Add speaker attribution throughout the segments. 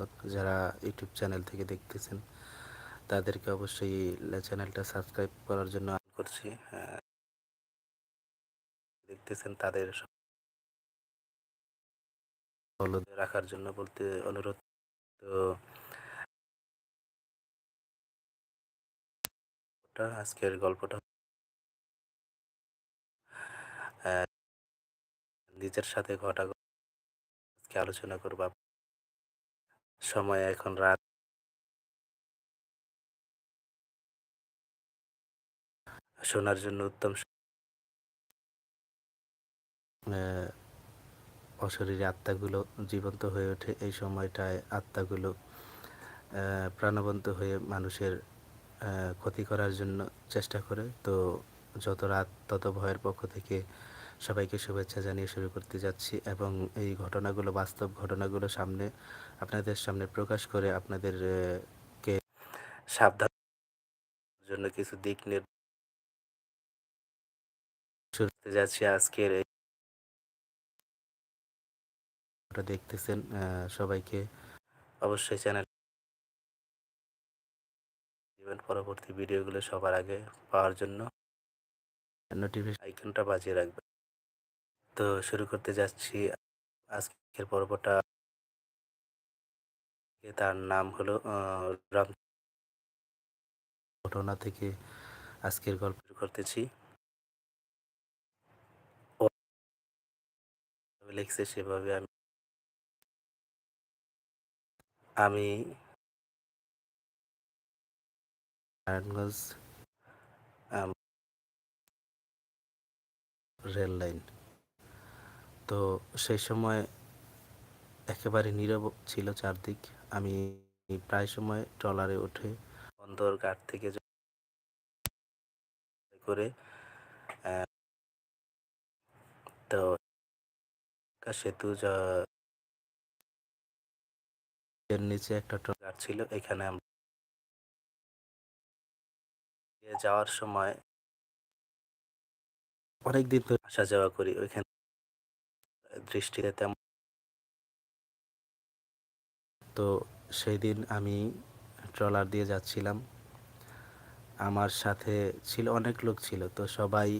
Speaker 1: অভিনন্দন যারা YouTube channel থেকে দেখতেছেন, তাদেরকে অবশ্যই চ্যানেলটা সাবস্ক্রাইব করার জন্য করছি। দেখতেছেন তাদের ফলো রাখার জন্য বলতে অনুরোধ। তো আজকের গল্পটা নিজের সাথে ঘটা আজকে আলোচনা করব সময় এখন রাত শোনার জন্য উত্তম স- অশরীরী আত্মাগুলো জীবন্ত হয়ে ওঠে। এই সময়টায় আত্মাগুলো প্রাণবন্ত হয়ে মানুষের ক্ষতি করার জন্য চেষ্টা করে। তো যত রাত তত ভয়ের পক্ষ থেকে সবাইকে শুভেচ্ছা জানিয়ে শুরু করতে যাচ্ছি এবং এই ঘটনাগুলো, বাস্তব ঘটনাগুলো সামনে, আপনাদের সামনে প্রকাশ করে আপনাদের কে সাবধান জন্য কিছু দিক নির শুরু যাচ্ছি আজকের এই দেখতেছেন সবাইকে অবশ্যই চ্যানেল পরবর্তী ভিডিওগুলো সবার আগে পাওয়ার জন্য। নোটিফিকেশন আইকনটা বাজিয়ে রাখবেন। তো শুরু করতে যাচ্ছি। আজকের পর্বটা তার নাম হলো রাম ঘটনা থেকে আজকের গল্প করতেছি। লিখছে সেভাবে আমি আমি নারায়ণগঞ্জ রেল লাইন তো সেই সময় একেবারে নীরব ছিল চারদিক। আমি প্রায় সময় ট্রলারে উঠে বন্দর ঘাট থেকে করে তো সেতু যা- নিচে একটা ট্রলার ছিল। এখানে আমরা যাওয়ার সময় অনেকদিন ধরে আসা যাওয়া করি। ওইখানে দৃষ্টিতে তেমন তো সেই দিন আমি ট্রলার দিয়ে যাচ্ছিলাম। আমার সাথে ছিল অনেক লোক ছিল, তো সবাই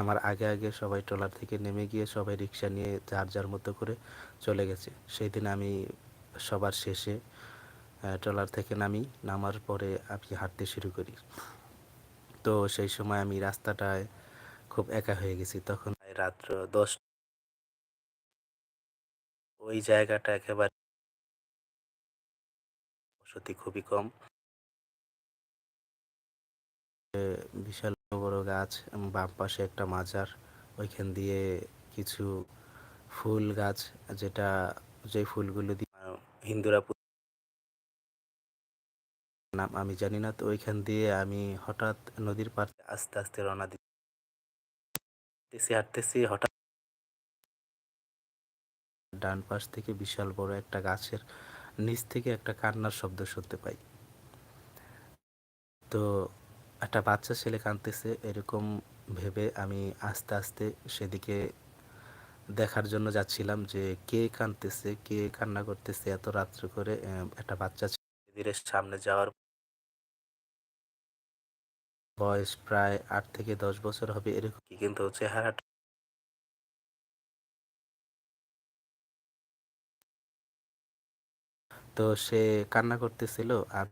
Speaker 1: আমার আগে আগে সবাই ট্রলার থেকে নেমে গিয়ে সবাই রিক্সা নিয়ে যার যার মতো করে চলে গেছে। সেই দিন আমি সবার শেষে ট্রলার থেকে নামি, নামার পরে আমি হাঁটতে শুরু করি। তো সেই সময় আমি রাস্তাটায় খুব একা হয়ে গেছি। তখন রাত্র দশ ওই জায়গাটা একেবারে বসতি খুবই কম। বিশাল বড় গাছ বাম পাশে একটা মাজার ওইখান দিয়ে কিছু ফুল গাছ যেটা যে ফুলগুলো দিয়ে হিন্দুরা নাম আমি জানি না তো ওইখান দিয়ে আমি হঠাৎ নদীর পাড়ে আস্তে আস্তে রওনা দিতেছি হাঁটতেছি হঠাৎ ডান পাশ থেকে বিশাল বড় একটা গাছের নিচ থেকে একটা কান্নার শব্দ শুনতে পাই। তো একটা বাচ্চা ছেলে কাঁদতেছে এরকম ভেবে আমি আস্তে আস্তে সেদিকে দেখার জন্য যাচ্ছিলাম যে কে কাঁদতেছে, কে কান্না করতেছে এত রাত্র করে একটা বাচ্চা ছেলে সামনে যাওয়ার বয়স প্রায় আট থেকে দশ বছর হবে এরকম কিন্তু চেহারাটা তো সে কান্না করতেছিল আর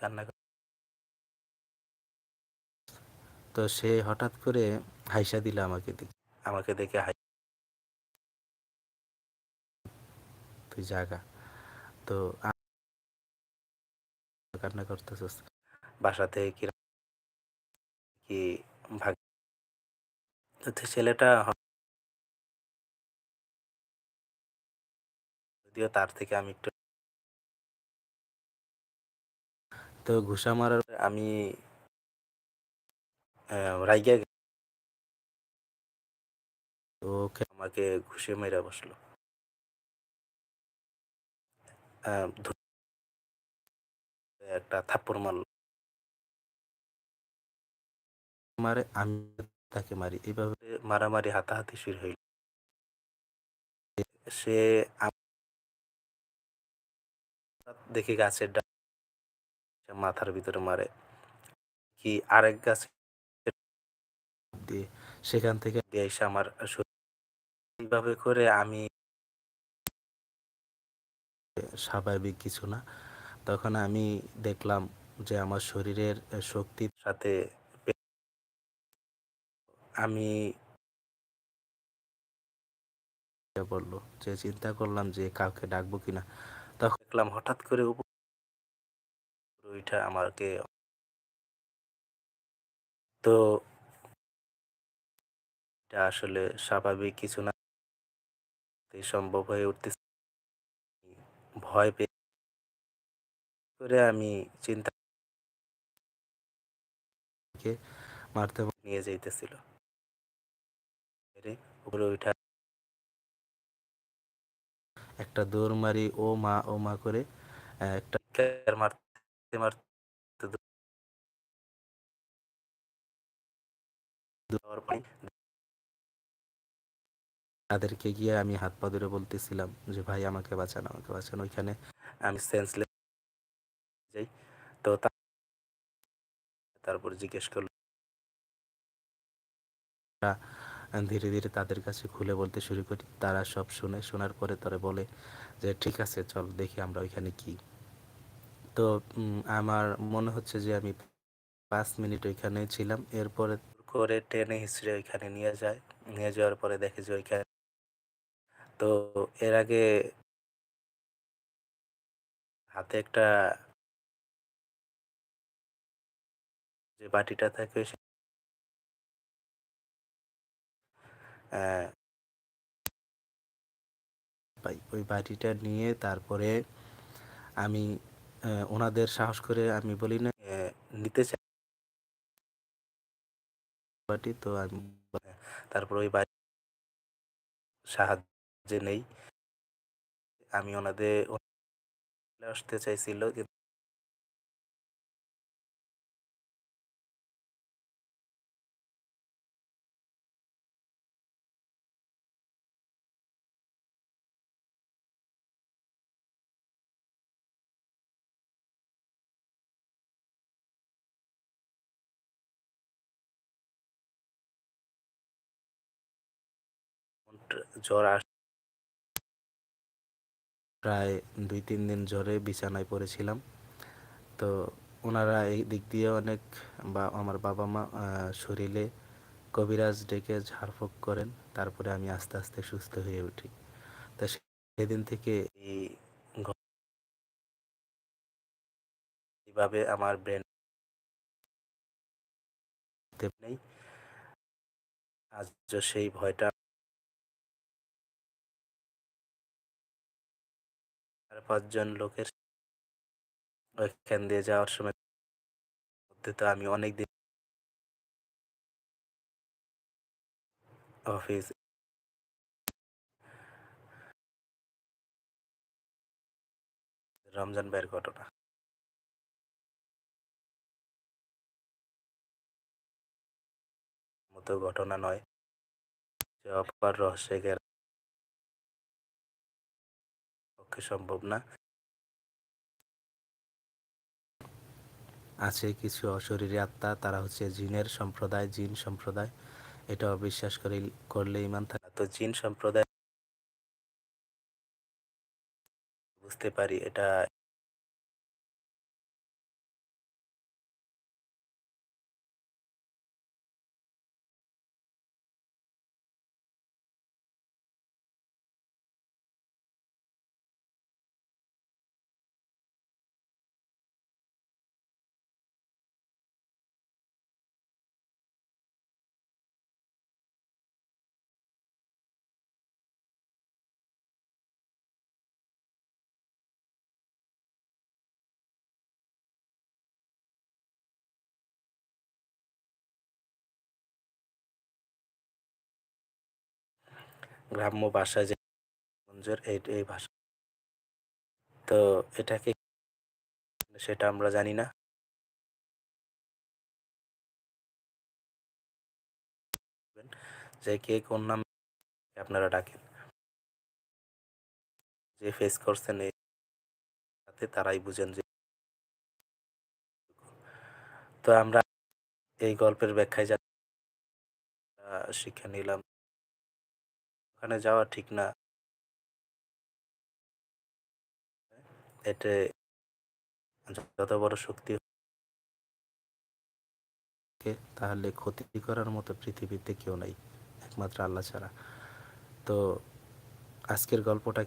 Speaker 1: কান্না তো সে হঠাৎ করে হাইসা দিল আমাকে দেখে আমাকে দেখে হাই তুই জাগা। তো কান্না করতেছিস। বাসা থেকে কি কি ভাগ ছেলেটা যদিও তার থেকে আমি একটু তো ঘুষা মারার আমি রাইগা তো আমাকে ঘুষে মেরে বসল। একটা থাপ্পড় মারলো। মারে, আমি তাকে মারি। এইভাবে মারামারি হাতাহাতি শুরু হইল। সে দেখি গাছের ডাল মাথার ভিতরে মারে। কি আরেক গাছ দিয়ে সেখান থেকে দিয়ে এসে আমার এইভাবে করে আমি স্বাভাবিক কিছু না। তখন আমি দেখলাম যে আমার শরীরের শক্তির সাথে আমি বলল যে চিন্তা করলাম যে কাউকে ডাকবো কিনা। তখন দেখলাম হঠাৎ করে উপ- ওইটা আমাকে তো এটা আসলে স্বাভাবিক কিছু না। সম্ভব হয়ে উঠতেছে। ভয় পেয়ে করে আমি চিন্তা মারতে নিয়ে যাইতেছিল। উপরে উঠা একটা দৌড় মারি ও মা ও মা করে একটা মারতে মারতে তাদেরকে গিয়ে আমি হাত পা ধরে বলতেছিলাম যে, ভাই, আমাকে বাঁচান আমাকে বাঁচান। ওইখানে আমি সেন্সলেস যাই। তো তারপর জিজ্ঞেস করল ধীরে ধীরে তাদের কাছে খুলে বলতে শুরু করি। তারা সব শুনে, শোনার পরে তারা বলে যে, ঠিক আছে, চল দেখি আমরা ওইখানে কি তো আমার মনে হচ্ছে যে আমি পাঁচ মিনিট ওইখানে ছিলাম। এরপরে করে টেনে হিসড়ে ওইখানে নিয়ে যায়। নিয়ে যাওয়ার পরে দেখে যে ওইখানে তো এর আগে হাতে একটা যে বাটিটা থাকে ওই বাটিটা নিয়ে তারপরে আমি ওনাদের সাহস করে আমি বলি না নিতে চাই। তো আমি তারপর ওই বাড়ি সাহায্যে নেই। আমি ওনাদের আসতে চাইছিল, কিন্তু জ্বর আস প্রায় দুই, তিন দিন জ্বরে বিছানায় পড়েছিলাম। তো ওনারা এই দিক দিয়ে অনেক বা আমার বাবা মা শরীরে কবিরাজ ডেকে ঝাড়ফুঁক করেন, তারপরে আমি আস্তে আস্তে সুস্থ হয়ে উঠি। তা সেদিন থেকে এই এইভাবে আমার ব্রেন আজ সেই ভয়টা পাঁচজন লোকের ওইখান দিয়ে যাওয়ার সময় তো আমি অনেক দিন অফিস রমজান ভাইয়ের ঘটনা। মতো ঘটনা নয় অপার রহস্যের পক্ষে সম্ভব না। আছে কিছু অশরীরী আত্মা তারা হচ্ছে জিনের সম্প্রদায় জিন সম্প্রদায়। এটা অবিশ্বাস করে করলে ইমান থাকে তো জিন সম্প্রদায় বুঝতে পারি এটা গ্রাম্য ভাষায় যে মঞ্জুর এই এই ভাষা। তো এটাকে সেটা আমরা জানি না। যে কে কোন নাম আপনারা ডাকেন। যে ফেস করছেন এই সাথে তারাই বুঝেন যে তো আমরা এই গল্পের ব্যাখ্যায় যা শিক্ষা নিলাম। ওখানে যাওয়া ঠিক না। এতে যত বড় শক্তি তাহলে ক্ষতি করার মতো পৃথিবীতে কেউ নাই, একমাত্র আল্লাহ ছাড়া। তো আজকের গল্পটা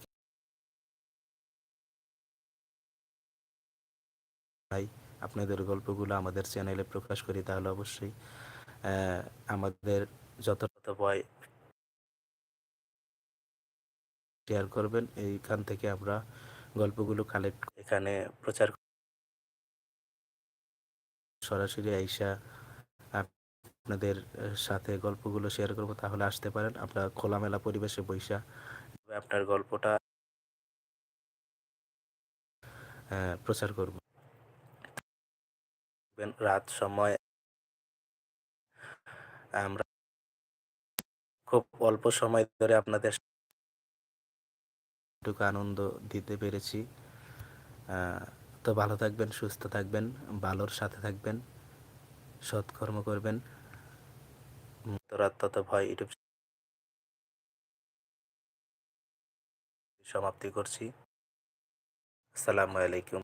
Speaker 1: ভাই? আপনাদের গল্পগুলো আমাদের চ্যানেলে প্রকাশ করি তাহলে অবশ্যই আমাদের যত যত শেয়ার করবেন। এইখান থেকে আমরা গল্পগুলো কালেক্ট এখানে প্রচার সরাসরি আইসা আপনাদের সাথে গল্পগুলো শেয়ার করব, তাহলে আসতে পারেন। আমরা খোলামেলা পরিবেশে বৈশা আপনার গল্পটা প্রচার করব। রাত সময় আমরা খুব অল্প সময় ধরে আপনাদের টুকু আনন্দ দিতে পেরেছি। তো ভালো থাকবেন, সুস্থ থাকবেন ভালোর সাথে থাকবেন, সৎকর্ম করবেন। তত ভয় ইউটিউব সমাপ্তি করছি। আসসালামু আলাইকুম।